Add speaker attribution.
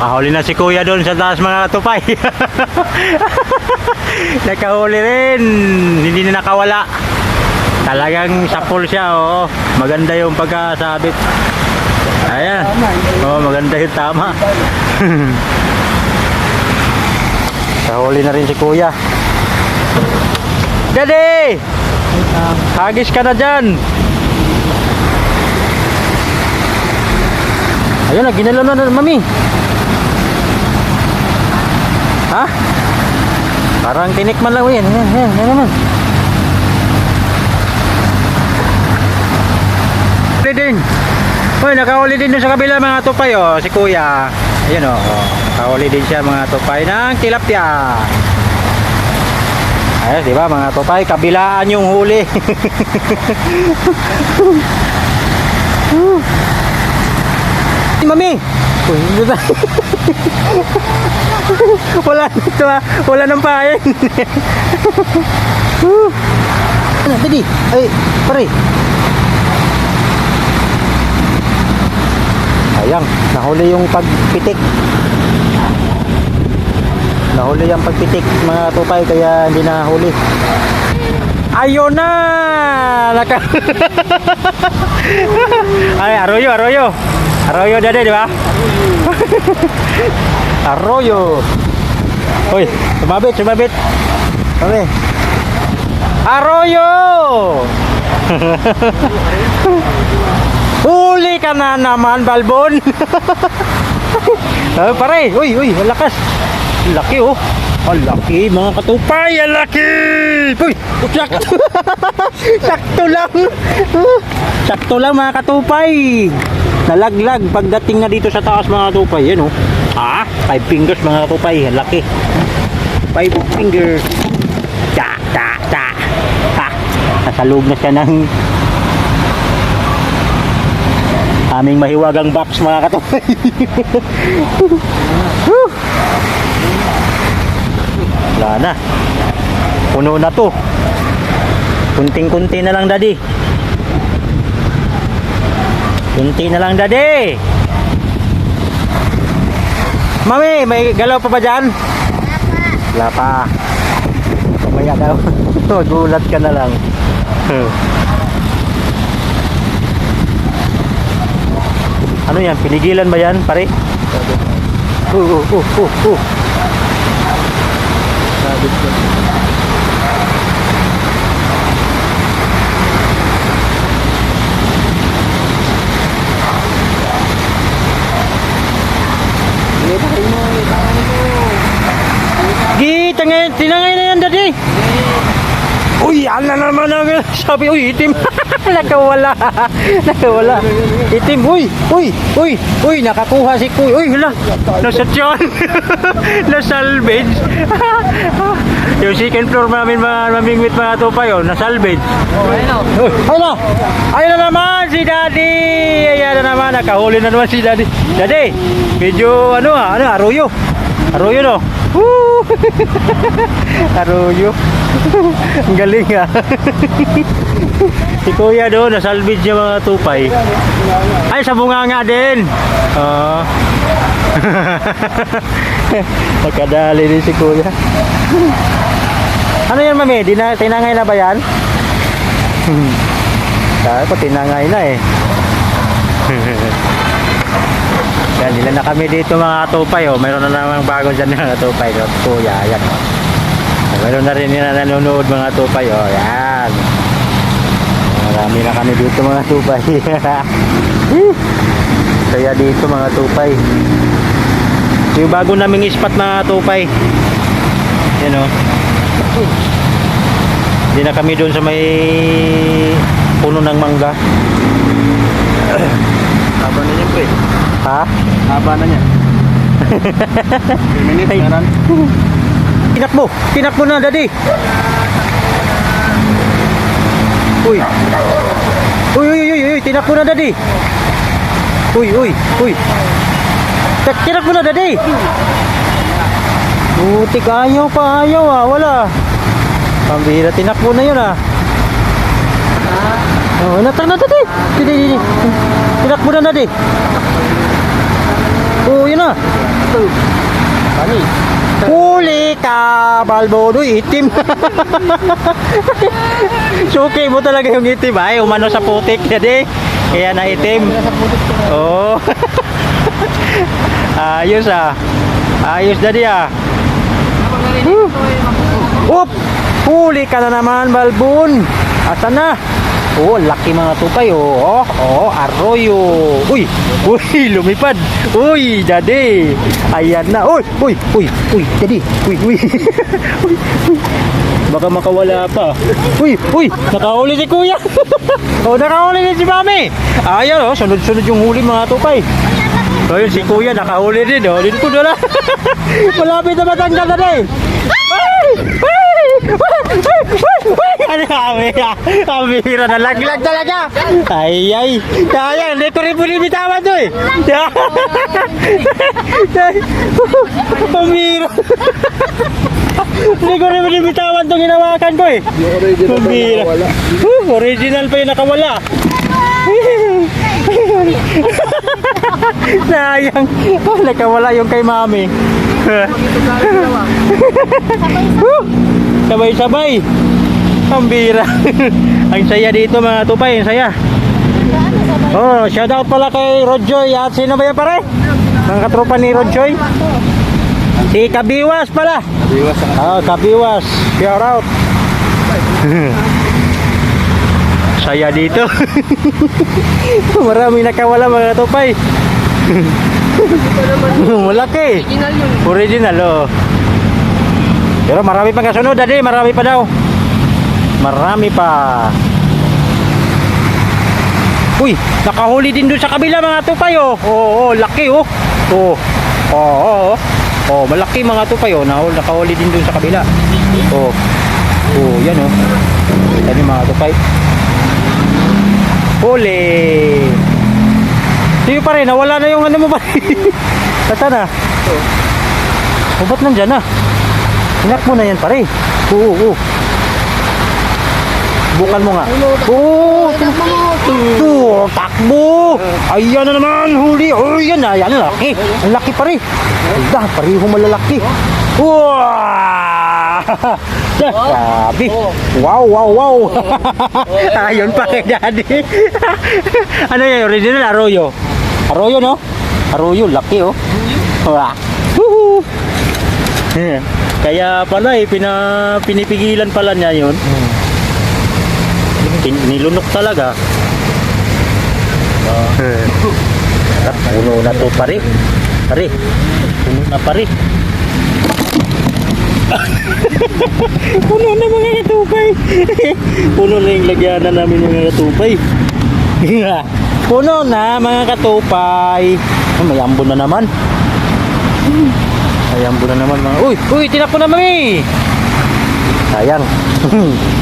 Speaker 1: nakahuli na si kuya doon sa taas mga tupay. nakahuli rin. Hindi na nakawala. Talagang sapol siya, oo. Maganda yung pagkasabit. Ayan. Oo, maganda yung tama. Nakahuli na rin si kuya. Daddy! Hagis ka na dyan. Ayun na, ginalaw na na, mami. Ha? Parang tinikman lang. Yan, yan, yan, yan naman. Huli din. Uy, nakahuli din sa kabila mga tupay, oh. Si kuya. Ayun, oh. oh. Nakahuli din siya mga tupay ng tilapia. Ayos, di ba mga tupay? Kabilaan yung huli. Mami! Uy, hindi? wala nito ah. Wala nang pain. ano, tadi? Ay, pare. Sayang, nahuli yung pagpitik. Nahuli yung pagpitik mga tupay kaya hindi na huli. Ayun na! Naka... Ay, arroyo, arroyo. Arroyo dade, di ba? Arroyo. Uy, sumabit, sumabit. Kami. Arroyo! Huli ka na naman, Balbon. oh, pare, uy, uy, lakas. Laki oh. Ang laki, mga katupay, ang laki! Uy, sakto. sakto lang. sakto lang mga katupay. Nalaglag pagdating na dito sa taas mga katupay. Yan oh. Ah, five fingers mga katupay, ang laki. Five fingers. Ta, ta, ta. Ha, nasa loob na siya ng aming mahiwagang box mga katupay. Wala na. Puno na to. Kunting-kunti na lang, daddy. Kunti na lang, daddy. Mami, may galaw pa ba dyan? Wala pa. Mamaya daw. Magulat ka na lang. ano yan? Pinigilan ba yan, pare? Uh, uh, uh, uh, uh. Gi, tangay, tinangay na yan, daddy. Uy, yan na naman ang sabi, uy, itim. nakawala. nakawala. Itim, uy, uy, uy, uy, nakakuha si Kuy. Uy, hala, nasa tiyan. Nasalvage. yung second floor namin mamingwit mga tupay, oh, nasalvage. Ayun na. Ayun na naman si Daddy. Ayan na naman, nakahuli na naman si Daddy. Daddy, medyo ano ah, ano, aruyo. Aruyo no. Woo! Aruyo. Ang galing ah. si Kuya doon, nasalvage niya mga tupay. Ay, sa bunganga din. Oo. Nakadali din si Kuya. ano yan, mami? Di na, tinangay na ba yan? Sabi ko, tinangay na eh. Yan, ilan na kami dito mga tupay oh. Mayroon na namang bago dyan mga tupay. Oh. Kuya, yan. Mayroon na rin na nanonood mga tupay oh. Yan. Marami na kami dito mga tupay. Kaya dito mga tupay. Ito yung bago naming spot mga tupay. Yan oh. Hindi na kami doon sa may puno ng mangga.
Speaker 2: Haba na niya, pre.
Speaker 1: Ha?
Speaker 2: Haba na niya. 3 minutes,
Speaker 1: Ay.
Speaker 2: meron.
Speaker 1: Tinakbo! Tinakbo na, daddy! Uy! Uy, uy, uy, uy, tinakbo na, daddy! Uy, uy, uy! Tinakbo na, daddy! Butik, ayaw pa, ayaw ah, wala. Pambira, tinakbo na yun ah. Oh, natak na, daddy! Tinakbo na, daddy! Oh, yun na! na.
Speaker 2: Kani.
Speaker 1: Huli ka, balbo. Uy, itim. Suki mo talaga yung itim. Ay, umano sa putik. Jadi, kaya na itim. Oo. Ayos ah. Ayos daddy ah. Up! Huli ka na naman, Balbon. Asa na? Oh, laki mga tupay oh. Oh, oh, arroyo. Uy, uy, lumipad. Uy, daddy. Ayan na. Uy, uy, uy, uy, daddy. Uy, uy. uy, uy. Baka makawala pa. Uy, uy, nakahuli si kuya. oh, nakahuli din si mami. Ayan oh, sunod-sunod yung huli mga tupay. So yun, si kuya nakahuli din. Oh, dito na lang. Malapit na matanggal na din. Ay! Ay! Ano kami? Kamira na laglag talaga. Ay, ay. Kaya, hindi ko rin punibitawan to eh. Kamira. Hindi ko rin punibitawan itong hinawakan ko eh.
Speaker 2: Yung original
Speaker 1: pa yung nakawala. Sayang. Nakawala yung kay mami. Sabay-sabay. Pambira. ang saya dito mga tupay, ang saya. Oh, shout out pala kay Rodjoy at sino ba yan pare? Mga katropa ni Rodjoy. Si Kabiwas pala.
Speaker 2: Iwas ang
Speaker 1: Ah, Kabiwas. Shout out. Saya dito. Marami nakawala mga tupay. Malaki.
Speaker 2: original yun.
Speaker 1: Original, oh. Pero marami pang kasunod, daddy. Marami pa daw. Marami pa. Uy, nakahuli din doon sa kabila mga tupay, oh. Oo, oh, laki, oh. Oh, oo, oh, oh. Oh, malaki mga tupay, oh. Nakahuli din doon sa kabila. Oh. Oh, yan, oh. Yan yung mga tupay. Huli. Sige pa rin, nawala na yung ano mo ba? Saan na? O ba't nandyan na? Hinak mo na yan pare. Oo, oo. Bukan mo nga. Oo, ito, takbo. Ayan na naman, huli. Oh, yan na, yan na, laki. Ang laki pare. Anda, pareho malalaki. Wow! Grabe. Wow, wow, wow. Ayun pa kay daddy. ano yan, original arroyo? Arroyo, no? Arroyo, laki, oh. Wah. Woohoo! Kaya pala eh, pina, pinipigilan pala niya yun. Pin- nilunok talaga. Ah, puno na to pare. Pare. Puno na pare. puno na mga katupay. puno na yung lagyanan namin mga katupay. Puno na mga katupay. Ah, May ambon na naman. May na naman mga. Uy, uy, tinapon na mami. Sayang.